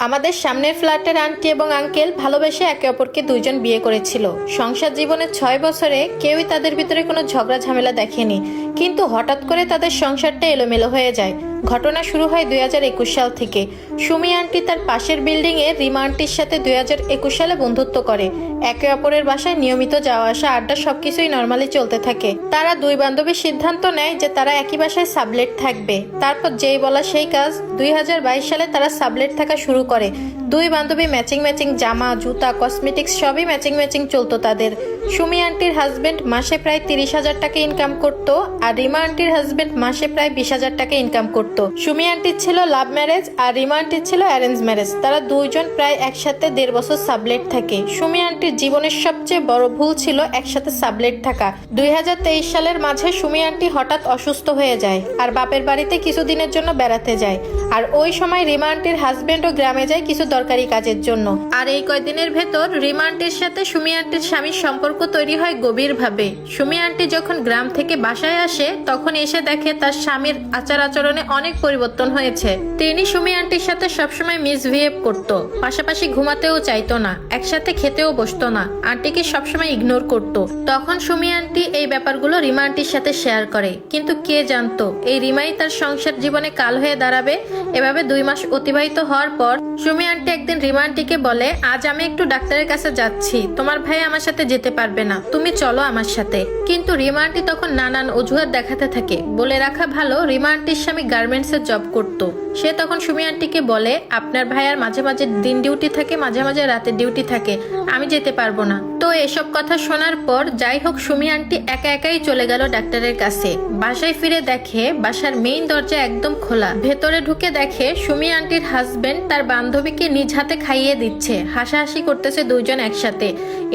আমাদের সামনের ফ্ল্যাটের আন্টি এবং আঙ্কেল ভালোবেসে একে অপরকে দুইজন বিয়ে করেছিল। সংসার জীবনের ছয় বছরে কেউই তাদের ভিতরে কোনো ঝগড়া ঝামেলা দেখেনি। কিন্তু হঠাৎ করে তাদের সংসারটা এলোমেলো হয়ে যায়। ঘটনা শুরু হয় দুই হাজার একুশ সাল থেকে। সুমি আন্টি তার পাশের বিল্ডিংয়ে রিমা আন্টির সাথে দুই হাজার একুশ সালে বন্ধুত্ব করে। একে অপরের বাসায় নিয়মিত যাওয়া আসা আড্ডা সবকিছুই নর্মালি চলতে থাকে। তারা দুই বান্ধবী সিদ্ধান্ত নেয় যে তারা একই বাসায় সাবলেট থাকবে। তারপর যেই বলা সেই কাজ দুই হাজার বাইশ সালে তারা সাবলেট থাকা শুরু করে। দুই বান্ধবী ম্যাচিং ম্যাচিং জামা, জুতা কসমেটিক্স সবই ম্যাচিং ম্যাচিং চলতো তাদের। সুমি আন্টির হাজবেন্ড মাসে প্রায় তিরিশ হাজার টাকা ইনকাম করতো আর রিমা আন্টির হাজবেন্ড মাসে প্রায় বিশ হাজার টাকা ইনকাম করতো। সুমি আন্টির ছিল লাভ ম্যারেজ আর রিমা আন্টির ছিল অ্যারেঞ্জ ম্যারেজ তারা দুইজন প্রায় একসাথে দেড় বছর সাবলেট থাকে। সুমি আন্টির জীবনের সবচেয়ে বড় ভুল ছিল একসাথে সাবলেট থাকা। দুই হাজার তেইশ সালের মাঝে সুমি আন্টি হঠাৎ অসুস্থ হয়ে যায় আর বাপের বাড়িতে কিছুদিনের জন্য বেড়াতে যায়। আর ওই সময় রিমা আন্টির হাজবেন্ডও গ্রামে যায় কিছু দরকারি কাজের জন্য। আর এই কয়দিনের ভেতর রিমা আন্টির সাথে সুমি আন্টির স্বামীর সম্পর্ক তৈরি হয় গভীরভাবে। সুমি আন্টি যখন গ্রাম থেকে বাসায় আসে, তখন এসে দেখে তার স্বামীর আচার আচরণে অনেক পরিবর্তন হয়েছে। তিনি সুমি আন্টির সাথে সবসময় মিসবিহেভ করত। পাশাপাশি ঘুমাতেও চাইতো না, একসাথে খেতেও বসতো না। আন্টিকে সবসময় ইগনোর করত। তখন সুমি আন্টি এই ব্যাপারগুলো রিমা আন্টির সাথে শেয়ার করে। কিন্তু কে জানতো, এই রিমাই তার সংসার জীবনে কাল হয়ে দাঁড়াবে? এভাবে দুই মাস অতিবাহিত হওয়ার পর সুমি আন্টি একদিন রিমা আন্টিকে বলে, আজ আমি একটু ডাক্তারের কাছে যাচ্ছি। তোমার ভাই আমার সাথে যেতে পারবে না। তুমি চলো আমার সাথে। কিন্তু রিমা আন্টি তখন নানান অজুহাত দেখাতে থাকে। বলে রাখা ভালো, রিমা আন্টির স্বামী গার্মেন্টসের জব করত। সে তখন সুমি আন্টিকে বলে, আপনার ভাইয়ার মাঝে মাঝে দিন ডিউটি থাকে, মাঝে মাঝে রাতে ডিউটি থাকে। আমি যেতে পারব না। তো এসব কথা শোনার পর যাই হোক, সুমি আন্টি একা একাই চলে গেল ডাক্তারের কাছে। বাসায় ফিরে দেখে বাসার মেইন দরজা একদম খোলা। ভেতরে ঢুকে দেখে সুমি আন্টির হাজবেন্ড তার বান্ধবীকে নিজ হাতে খাইয়ে দিচ্ছে। হাসাহাসি করতেছে দুইজন একসাথে।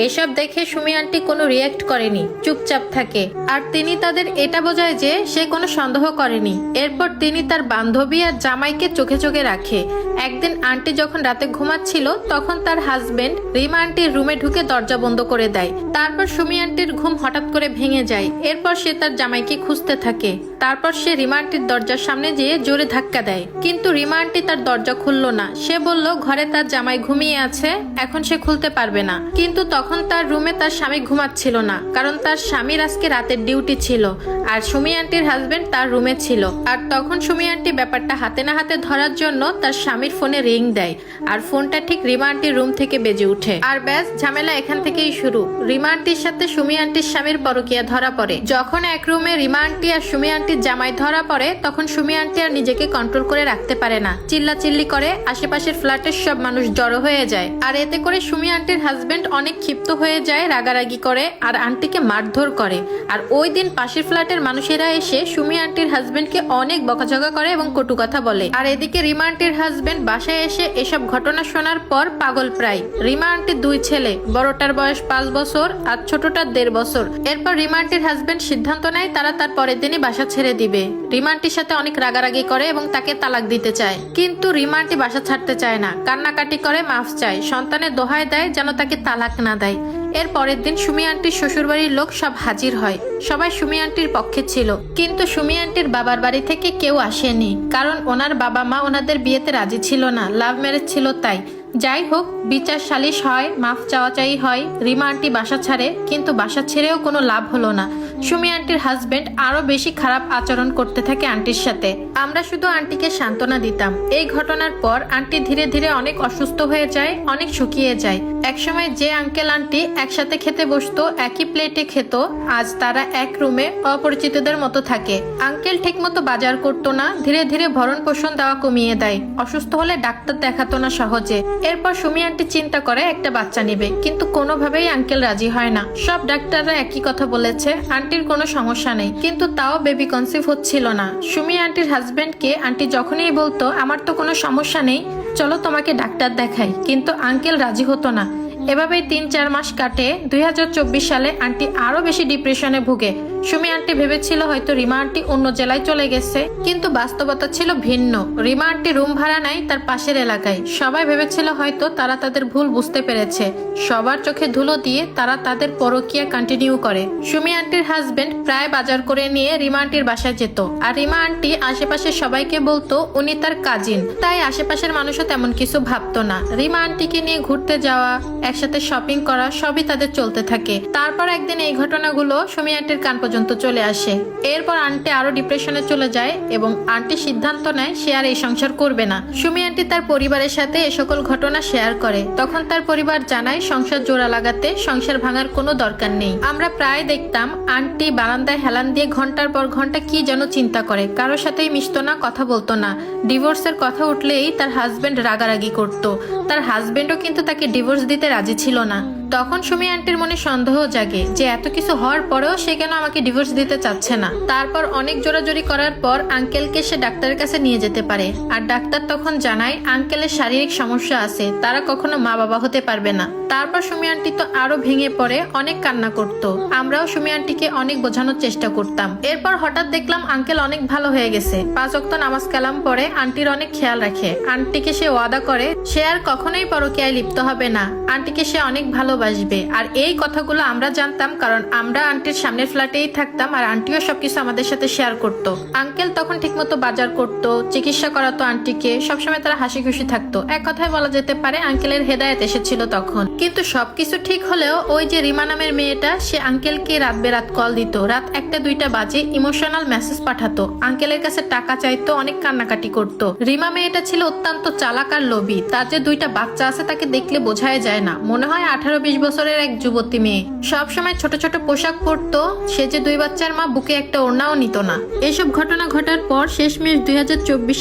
এসব দেখে সুমি আন্টি কোনো রিয়াক্ট করেনি, চুপচাপ থাকে। আর তিনি তাদের এটা বোঝায় যে সে কোনো সন্দেহ করেনি। এরপর তিনি তার বান্ধবী আর জামাইকে চোখে চোখে রাখে। একদিন আন্টি যখন রাতে ঘুমাচ্ছিল, তখন তার হাজবেন্ড রিমা আন্টির রুমে ঢুকে দরজা বন্ধ করে দেয়। তারপর সুমি আন্টির ঘুম হঠাৎ করে ভেঙে যায়। এরপর সে তার জামাইকে খুঁজতে থাকে। তারপর সে রিমা আন্টির দরজার সামনে যেয়ে জোরে ধাক্কা দেয়। কিন্তু রিমা আন্টি তার দরজা খুলল না। সে বলল, ঘরে তার জামাই ঘুমিয়ে আছে, এখন সে খুলতে পারবে না। কিন্তু তখন তার রুমে তার স্বামী ঘুমাচ্ছিল না, কারণ তার স্বামীর আজকে রাতের ডিউটি ছিল, আর সুমি আন্টির হাজবেন্ড তার রুমে ছিল। আর তখন সুমি আন্টি ব্যাপারটা হাতে না হাতে ধরার জন্য তার স্বামীর ফোনে রিং দেয়, আর ফোনটা ঠিক রিমা আন্টির রুম থেকে বেজে ওঠে। আর ব্যাস, ঝামেলা এখান থেকেই শুরু। রিমা আন্টির সাথে সুমি আন্টির স্বামীর পরকিয়া ধরা পড়ে। যখন এক রুমে রিমা আন্টি আর সুমি আন্টির জামাই ধরা পড়ে, তখন সুমি আন্টি আর নিজেকে কন্ট্রোল করে রাখতে পারে না। চিল্লা চিল্লি করে, আশেপাশের ফ্ল্যাটের সব মানুষ জড়ো হয়ে যায়। আর এতে করে সুমি আন্টির হাজবেন্ড অনেক ক্ষিপ্ত হয়ে যায়, রাগারাগি করে আর আন্টিকে মারধর করে। আর ওই দিন পাশের ফ্ল্যাটের মানুষেরা এসে সুমি আন্টির হাজবেন্ডকে অনেক বকাঝকা করে এবং কটু কথা বলে। আর এদিকে রিমা আন্টির হাজবেন্ড বাসায় এসে এসব ঘটনা শোনার পর পাগল প্রায়। রিমা আন্টির দুই ছেলে, বড়টার বয়স পাঁচ বছর আর ছোটটার দেড় বছর। এরপর রিমা আন্টির হাজবেন্ড সিদ্ধান্ত নেয়, তারা তার পরের দিনই বাসা ছেড়ে দিবে। রিমা আন্টির সাথে অনেক রাগারাগি করে এবং তাকে তালাক দিতে চায়। কিন্তু রিমা আন্টি বাসা ছাড়তে চায় না, কান্নাকাটি করে মাফ চায়। সন্তানের দোহায় দেয় যেন তাকে তালাক না দেয়। এর পরের দিন সুমি আন্টির শ্বশুরবাড়ির লোক সব হাজির হয়। সবাই সুমি আন্টির পক্ষে ছিল। কিন্তু সুমি আন্টির বাবার বাড়ি থেকে কেউ আসেনি। কারণ ওনার বাবা মা ওনাদের বিয়েতে রাজি ছিল না লাভ ম্যারেজ ছিল তাই। যাই হোক বিচার সালিশ হয়, মাফ চাওয়াচাই হয়, রিমা আন্টি বাসা ছাড়ে, কিন্তু বাসা ছেড়েও কোনো লাভ হলো না। সুমি আন্টির হাজবেন্ড আরও বেশি খারাপ আচরণ করতে থাকে আন্টির সাথে। আমরা শুধু আন্টিকে সান্ত্বনা দিতাম। এই ঘটনার পর আন্টি ধীরে ধীরে অনেক অসুস্থ হয়ে যায়, অনেক শুকিয়ে যায়। একসময় যে আঙ্কেল আন্টি একসাথে খেতে বসতো, একই প্লেটে খেত, আজ তারা এক রুমে অপরিচিতদের মতো থাকে। আঙ্কেল ঠিকমতো বাজার করতো না, ধীরে ধীরে ভরণ পোষণ দেওয়া কমিয়ে দেয়। অসুস্থ হলে ডাক্তার দেখাতো না সহজে। এরপর সুমি আন্টি চিন্তা করে একটা বাচ্চা নেবে, কিন্তু কোনোভাবেই আঙ্কেল রাজি হয় না। সব ডাক্তাররা একই কথা বলেছে, আন্টির কোনো সমস্যা নেই, কিন্তু তাও বেবি কনসিভ হচ্ছিল না। সুমি আন্টির হাজবেন্ডকে আন্টি যখনই বলতো, আমার তো কোনো সমস্যা নেই, চলো তোমাকে ডাক্তার দেখাই। কিন্তু আঙ্কেল রাজি হতো না। এভাবেই তিন চার মাস কাটে। দুই হাজার চব্বিশ সালে আন্টি আরও বেশি ডিপ্রেশনে ভুগে। সুমি আন্টি ভেবেছিল হয়তো রিমা আন্টি অন্য জেলায় চলে গেছে, কিন্তু বাস্তবতা ছিল ভিন্ন। রিমা আন্টি রুম ভাড়া নাই তার পাশের এলাকায়। সবাই ভেবেছিল হয়তো তারা তাদের ভুল বুঝতে পেরেছে। সবার চোখে ধুলো দিয়ে তারা তাদের পরকিয়া কন্টিনিউ করে। সুমি আন্টির হাজবেন্ড প্রায় বাজার করে নিয়ে রিমা আন্টির বাসায় যেত। আর রিমা আন্টি আশেপাশে সবাইকে বলতো, উনি তার কাজিন তাই আশেপাশের মানুষও তেমন কিছু ভাবতো না। রিমা আন্টিকে নিয়ে ঘুরতে যাওয়া, একসাথে শপিং করা, সবই তাদের চলতে থাকে। তারপর একদিন এই ঘটনাগুলো সুমি আন্টির কান পর্যন্ত চলে আসে। এরপর আন্টি আরও ডিপ্রেশনে চলে যায় এবং আন্টি সিদ্ধান্ত নেয় সে আর এই সংসার করবে না। সুমি আন্টি তার পরিবারের সাথে এ সকল ঘটনা শেয়ার করে। তখন তার পরিবার জানায়, সংসার জোড়া লাগাতে সংসার ভাঙার কোনো দরকার নেই। আমরা প্রায় দেখতাম আন্টি বারান্দায় হেলান দিয়ে ঘণ্টার পর ঘণ্টা কি যেন চিন্তা করে। কারোর সাথেই মিশতো না, কথা বলতো না। ডিভোর্সের কথা উঠলেই তার হাজবেন্ড রাগারাগি করত। তার হাজবেন্ডও কিন্তু তাকে ডিভোর্স দিতে রাজি ছিল না। তখন সুমি আন্টির মনে সন্দেহ জাগে যে এত কিছু হওয়ার পরেও সে কেন আমাকে ডিভোর্স দিতে চাচ্ছে না। তারপর অনেক জোরাজোরি করার পর আঙ্কেলকে সে ডাক্তারের কাছে নিয়ে যেতে পারে। আর ডাক্তার তখন জানায় আঙ্কেলের শারীরিক সমস্যা আছে, তারা কখনো মা বাবা হতে পারবে না। তারপর সুমি আন্টি তো আরও ভেঙে পড়ে, অনেক কান্না করত। আমরাও সুমি আন্টিকে অনেক বোঝানোর চেষ্টা করতাম। এরপর হঠাৎ দেখলাম আঙ্কেল অনেক ভালো হয়ে গেছে। পাঁচ অক্ত নামাজ কালাম পরে আন্টির অনেক খেয়াল রাখে। আন্টিকে সে ওয়াদা করে, সে আর কখনোই পরকীয়ায় লিপ্ত হবে না। আন্টিকে সে অনেক ভালোবাসবে। আর এই কথাগুলো আমরা জানতাম কারণ আমরা আন্টির সামনের ফ্ল্যাটেই থাকতাম আর আন্টিও সবকিছু আমাদের সাথে শেয়ার করত। আঙ্কেল তখন ঠিকমতো বাজার করত, চিকিৎসা করাতো আন্টিকে, সবসময় তারা হাসি খুশি থাকতো। এক কথায় বলা যেতে পারে আঙ্কেলের হেদায়েত এসেছিল তখন। কিন্তু সবকিছু ঠিক হলেও ওই যে রিমা নামের মেয়েটা, সে আঙ্কেলকে রাত বেরাত কল দিত। রাত একটা, দুইটা বাজে ইমোশনাল মেসেজ পাঠাতো। আঙ্কেলের কাছে টাকা চাইতো, অনেক কান্নাকাটি করতো। রিমা মেয়েটা ছিল অত্যন্ত চালাক আর লোভী। তার যে দুইটা বাচ্চা আছে তাকে দেখলে বোঝাই যায় না। মনে হয় আঠারো বিশ বছরের এক যুবতী মেয়ে। সব সময় ছোট ছোট পোশাক পরতো, সে যে দুই বাচ্চার মা বুকে একটা ওড়নাও নিত না। এসব ঘটনা ঘটার পর শেষমেশ দুই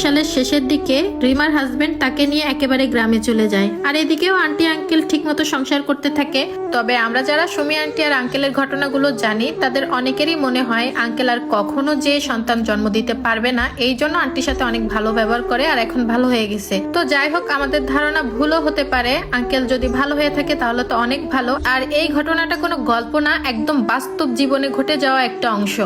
সালের শেষের দিকে রিমার হাজবেন্ড তাকে নিয়ে একেবারে গ্রামে চলে যায়। আর এদিকেও আন্টি আঙ্কেল ঠিকমতো সংসার করতে থাকে। তবে আমরা যারা সুমি আন্টি আর আঙ্কেলের ঘটনাগুলো জানি, তাদের অনেকেরই মনে হয় আঙ্কেল আর কখনো যে সন্তান জন্ম দিতে পারবে না, এই জন্য আন্টির সাথে অনেক ভালো ব্যবহার করে আর এখন ভালো হয়ে গেছে। তো যাই হোক, আমাদের ধারণা ভুলও হতে পারে। আঙ্কেল যদি ভালো হয়ে থাকে, তাহলে তো অনেক ভালো। আর এই ঘটনাটা কোনো গল্প না, একদম বাস্তব জীবনে ঘটে যাওয়া একটা অংশ।